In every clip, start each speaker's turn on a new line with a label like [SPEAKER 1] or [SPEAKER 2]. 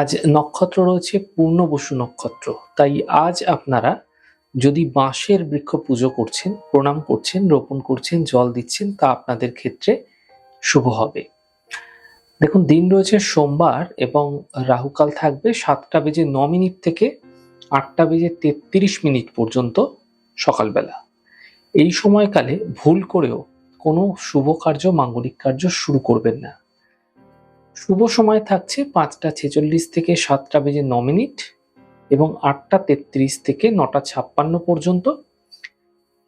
[SPEAKER 1] আজ নক্ষত্র রয়েছে পূর্ণবসু নক্ষত্র। তাই আজ আপনারা যদি বাঁশের বৃক্ষ পুজো করছেন, প্রণাম করছেন, রোপণ করছেন, জল দিচ্ছেন, তা আপনাদের ক্ষেত্রে শুভ হবে। দেখুন, দিন রয়েছে সোমবার এবং রাহুকাল থাকবে সাতটা বেজে ন মিনিট থেকে আটটা বেজে তেত্রিশ মিনিট পর্যন্ত সকালবেলা। এই সময়কালে ভুল করেও কোনো শুভ কার্য, মাঙ্গলিক কার্য শুরু করবেন না। শুভ সময় থাকছে পাঁচটা ছেচল্লিশ থেকে সাতটা বেজে ন মিনিট এবং আটটা তেত্রিশ থেকে নটা ছাপ্পান্ন পর্যন্ত।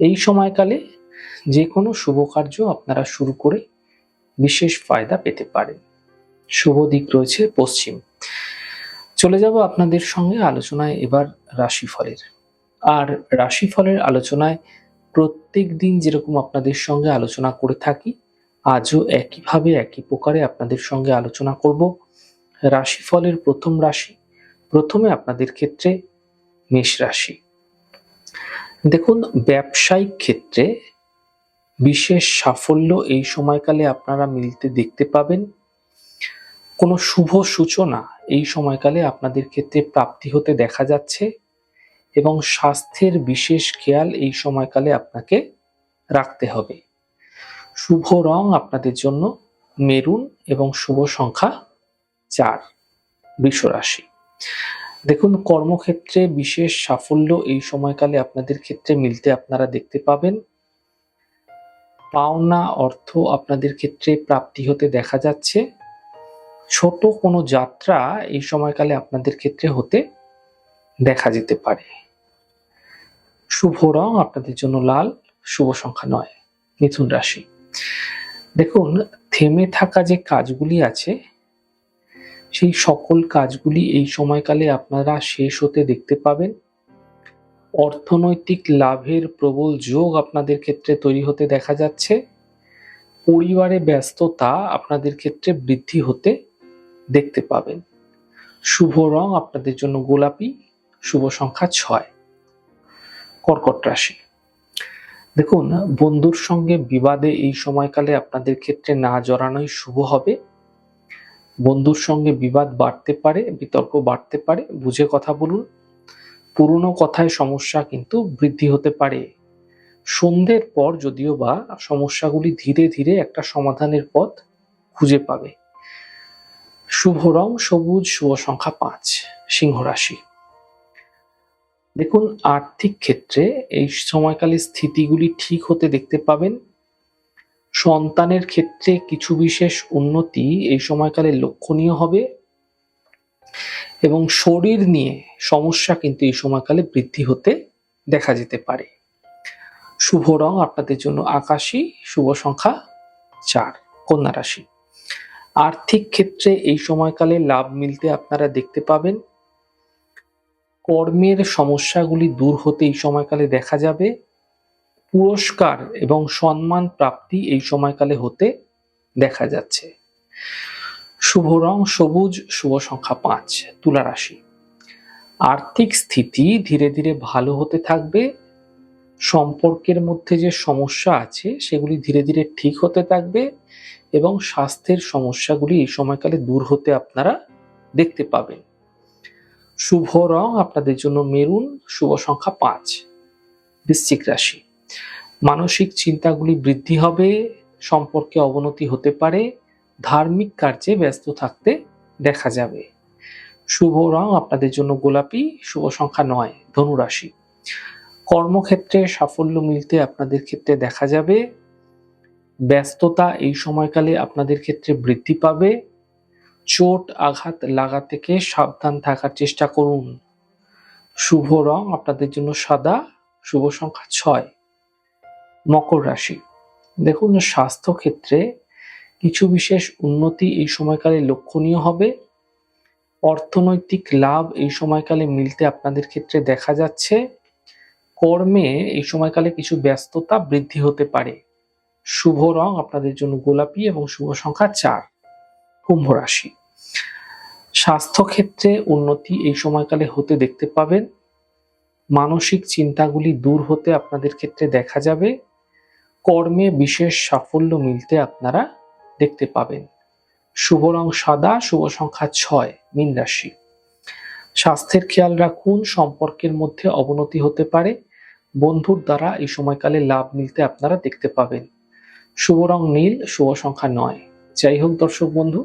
[SPEAKER 1] এই সময়কালে যে কোনো শুভ কার্য আপনারা শুরু করে বিশেষ ফায়দা পেতে পারেন। শুভ দিক রয়েছে পশ্চিম। চলে যাব আপনাদের সঙ্গে আলোচনায় এবার রাশিফলের। আর রাশিফলের আলোচনায় প্রত্যেক দিন যেরকম আপনাদের সঙ্গে আলোচনা করে থাকি আজও একইভাবে একই প্রকারে আপনাদের সঙ্গে আলোচনা করব। রাশিফলের প্রথম রাশি, প্রথমে আপনাদের ক্ষেত্রে মেষ রাশি। দেখুন, ব্যবসায়িক ক্ষেত্রে বিশেষ সাফল্য এই সময়কালে আপনারা মিলতে দেখতে পাবেন। কোনো শুভ সূচনা এই সময়কালে আপনাদের ক্ষেত্রে প্রাপ্তি হতে দেখা যাচ্ছে এবং স্বাস্থ্যের বিশেষ খেয়াল এই সময়কালে আপনাকে রাখতে হবে। শুভ রং আপনাদের জন্য মেরুন এবং শুভ সংখ্যা চার বৃষ রাশি দেখুন, কর্মক্ষেত্রে বিশেষ সাফল্য এই সময়কালে আপনাদের ক্ষেত্রে মিলতে আপনারা দেখতে পাবেন। পাওনা অর্থ আপনাদের ক্ষেত্রে প্রাপ্তি হতে দেখা যাচ্ছে। ছোট কোনো যাত্রা এই সময়কালে আপনাদের ক্ষেত্রে হতে দেখা যেতে পারে। শুভ রং আপনাদের জন্য লাল, শুভ সংখ্যা নয়, মিথুন রাশি। দেখুন, থেমে থাকা যে কাজগুলি আছে, সেই সকল কাজগুলি এই সময়কালে আপনারা শেষ হতে দেখতে পাবেন। অর্থনৈতিক লাভের প্রবল যোগ আপনাদের ক্ষেত্রে তৈরি হতে দেখা যাচ্ছে। পরিবারে ব্যস্ততা আপনাদের ক্ষেত্রে বৃদ্ধি হতে দেখতে পাবেন। শুভ রং আপনাদের জন্য গোলাপি, শুভ সংখ্যা ছয়। কর্কট রাশি। দেখুন, বন্ধুর সঙ্গে বিবাদে এই সময়কালে আপনাদের ক্ষেত্রে না জড়ানোই শুভ হবে। বন্ধুর সঙ্গে বিবাদ বাড়তে পারে, বিতর্ক বাড়তে পারে, বুঝে কথা বলুন। পুরনো কথায় সমস্যা কিন্তু বৃদ্ধি হতে পারে। সন্ধ্যের পর যদিও বা সমস্যাগুলি ধীরে ধীরে একটা সমাধানের পথ খুঁজে পাবে। শুভ রং, সবুজ, শুভ সংখ্যা পাঁচ, সিংহ রাশি। দেখুন, আর্থিক ক্ষেত্রে এই সময়কালে স্থিতিগুলি ঠিক হতে দেখতে পাবেন। সন্তানের ক্ষেত্রে কিছু বিশেষ উন্নতি এই সময়কালে লক্ষণীয় হবে এবং শরীর নিয়ে সমস্যা কিন্তু এই সময়কালে বৃদ্ধি হতে দেখা যেতে পারে। শুভ রং আপনাদের জন্য আকাশী, শুভ সংখ্যা চার, কন্যা রাশি। আর্থিক ক্ষেত্রে এই সময়কালে লাভ মিলতে আপনারা দেখতে পাবেন। কর্মের সমস্যাগুলি দূর হতে এই সময়কালে দেখা যাবে, পুরস্কার এবং সম্মান প্রাপ্তি এই সময়কালে হতে দেখা যাচ্ছে। শুভ রং, সবুজ, শুভ সংখ্যা পাঁচ, তুলা রাশি। আর্থিক স্থিতি ধীরে ধীরে ভালো হতে থাকবে, সম্পর্কের মধ্যে যে সমস্যা আছে সেগুলি ধীরে ধীরে ঠিক হতে থাকবে এবং স্বাস্থ্যের সমস্যাগুলি এই সময়কালে দূর হতে আপনারা দেখতে পাবেন। শুভ রং আপনাদের জন্য মেরুন, শুভ সংখ্যা পাঁচ, বৃশ্চিক রাশি। মানসিক চিন্তাগুলি বৃদ্ধি হবে, সম্পর্কে অবনতি হতে পারে, ধার্মিক কার্যে ব্যস্ত থাকতে দেখা যাবে। শুভ রং আপনাদের জন্য গোলাপি, শুভ সংখ্যা নয়, ধনুরাশি। কর্মক্ষেত্রে সাফল্য মিলতে আপনাদের ক্ষেত্রে দেখা যাবে। ব্যস্ততা এই সময়কালে আপনাদের ক্ষেত্রে বৃদ্ধি পাবে। চোট আঘাত লাগা থেকে সাবধান থাকার চেষ্টা করুন। শুভ রং আপনাদের জন্য সাদা, শুভ সংখ্যা ছয়। মকর রাশি। দেখুন স্বাস্থ্য ক্ষেত্রে কিছু বিশেষ উন্নতি এই সময়কালে লক্ষণীয় হবে। অর্থনৈতিক লাভ এই সময়কালে মিলতে আপনাদের ক্ষেত্রে দেখা যাচ্ছে। কর্মে এই সময়কালে কিছু ব্যস্ততা বৃদ্ধি হতে পারে। শুভ রং আপনাদের জন্য গোলাপি এবং শুভ সংখ্যা চার। কুম্ভ রাশি। স্বাস্থ্যক্ষেত্রে উন্নতি এই সময়কালে হতে দেখতে পাবেন। মানসিক চিন্তাগুলি দূর হতে আপনাদের ক্ষেত্রে দেখা যাবে। কর্মে বিশেষ সাফল্য মিলতে আপনারা দেখতে পাবেন। শুভ রং সাদা, শুভ সংখ্যা ছয়, মীন রাশি। স্বাস্থ্যের খেয়াল রাখুন, সম্পর্কের মধ্যে অবনতি হতে পারে। বন্ধুর দ্বারা এই সময়কালে লাভ মিলতে আপনারা দেখতে পাবেন। শুভ রং নীল, শুভ সংখ্যা নয়। যাই হোক দর্শক বন্ধু